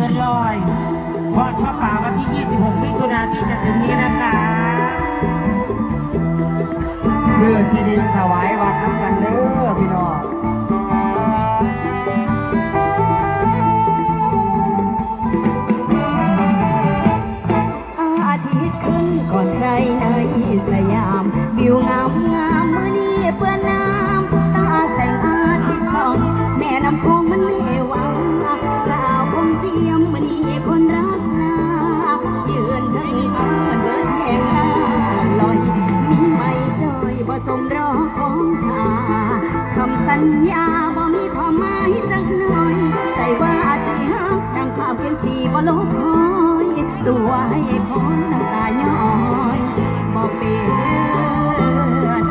กินร้อยทอดพระป่าวันที่ 26 มิถุนายนที่จะถึงนี้นะคะเพื่อที่ดินถวายวัดน้ำกันเด้อพี่น้องอาทิตย์ขึ้นก่อนใครในสยามวิวงามงาม มรอของชาคำสัญญาบ่มีความหมายจักหน่อย ใส่ว่าสิฮักดังภาพเพียงสีบ่ลบหอยตัวให้พ้นน้ำตาย้อยบ่เป็น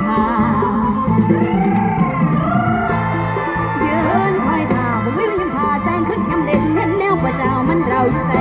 ทางยืนคอยท่าบุวิวยังพาแสงขึ้นยำเด่นเห็นแนวพระเจ้ามันเราอยู่ใจ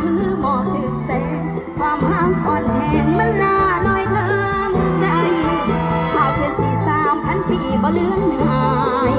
คือหมอกถึกแสงความห้างอ่อนแหงมันลาลอยเทิงใจหากเธอสี่สามพันปีบ่เลือนหาย